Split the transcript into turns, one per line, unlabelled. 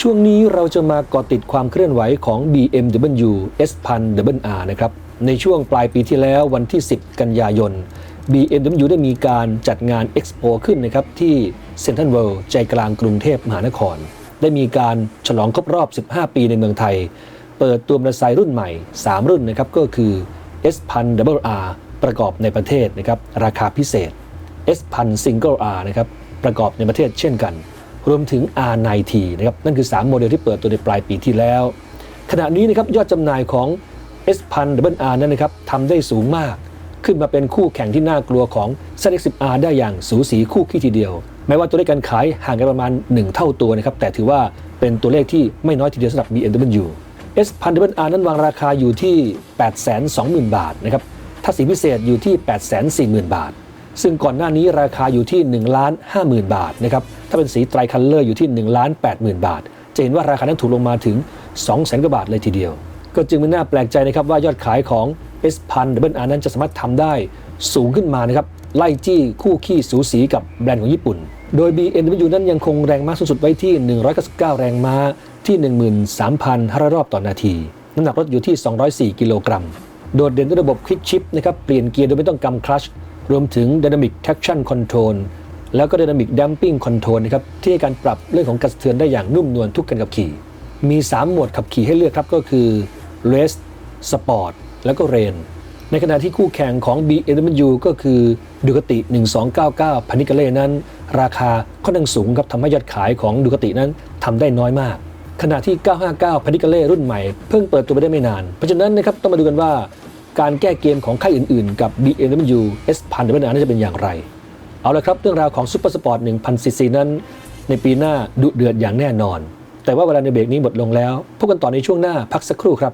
ช่วงนี้เราจะมาเกาะติดความเคลื่อนไหวของ BMW S1000 R นะครับ ในช่วงปลายปีที่แล้ววันที่ 10 กันยายน BMW ได้มีการจัดงาน Expo ขึ้นนะครับ ที่เซ็นทรัลเวิลด์ใจกลางกรุงเทพมหานคร ได้มีการฉลองครบรอบ 15 ปีในเมืองไทย เปิดตัวมอเตอร์ไซค์รุ่นใหม่ 3 รุ่นนะครับ ก็คือ S1000 R ประกอบในประเทศนะครับ ราคาพิเศษ S1000 Single R นะครับ ประกอบในประเทศเช่นกัน รวมถึง R90 นะครับนั่นคือ 3 โมเดลที่เปิดตัวในปลายปีที่แล้ว ขณะนี้นะครับยอดจำหน่ายของ S1000 R นั้นนะครับทำได้สูงมาก ขึ้นมาเป็นคู่แข่งที่น่ากลัวของ ZX10R ได้อย่างสูสีคู่ขี้ทีเดียว แม้ว่าตัวเลขการขายห่างกันประมาณ 1 เท่าตัวนะครับแต่ถือว่าเป็นตัวเลขที่ไม่น้อยทีเดียวสำหรับ BMW S1000 R นั้นวางราคาอยู่ที่ 820,000 บาทนะครับถ้าสีพิเศษอยู่ที่ 840,000 บาท ซึ่งก่อนหน้านี้ราคาอยู่ที่1ล้าน50,000 บาทนะครับ ถ้าเป็นสีไตรคัลเลอร์อยู่ที่1ล้าน80,000 บาท จะเห็นว่าราคานั้นถูกลงมาถึง 200,000กว่าบาทเลยทีเดียว ก็จึงไม่น่าแปลกใจนะครับว่ายอดขายของ S1000 R นั้นจะสามารถทำได้สูงขึ้นมานะครับไล่จี้คู่ขี้สูสีกับแบรนด์ของญี่ปุ่น โดย BMW นั้นยังคงแรงม้าสูงสุดไว้ที่ 199 แรงม้าที่ 13,500 รอบต่อนาที น้ำหนักรถอยู่ที่ 204 กิโลกรัม โดดเด่นด้วยระบบคลิกชิปนะครับ เปลี่ยนเกียร์โดยไม่ต้องกำคลัช รวมถึง Dynamic Traction Control แล้วก็ Dynamic Damping Control นะครับที่ให้การปรับเรื่องของการสะเทือนได้อย่างนุ่มนวลทุกการขับขี่ มี3โหมดขับขี่ให้เลือกครับก็คือ Race Sport แล้วก็ Rain ในขณะที่คู่แข่งของ BMW ก็คือดูกติ1299พานิกาเล่นั้น ราคาค่อนข้างสูงครับทำให้ยอดขายของดูกตินั้นทำได้น้อยมากขณะที่ 959พานิกาเล่รุ่นใหม่ เพิ่งเปิดตัวไปได้ไม่นาน เพราะฉะนั้นนะครับต้องมาดูกันว่า การแก้เกมของค่ายอื่นๆ กับ BMW S1000 นั้นจะเป็นอย่างไร เอาละครับ เรื่องราวของซูเปอร์สปอร์ต1000ซีซีนั้น ในปีหน้าดุเดือดอย่างแน่นอน แต่ว่าเวลาในเบรกนี้หมดลงแล้วพบกันต่อในช่วงหน้าพักสักครู่ครับ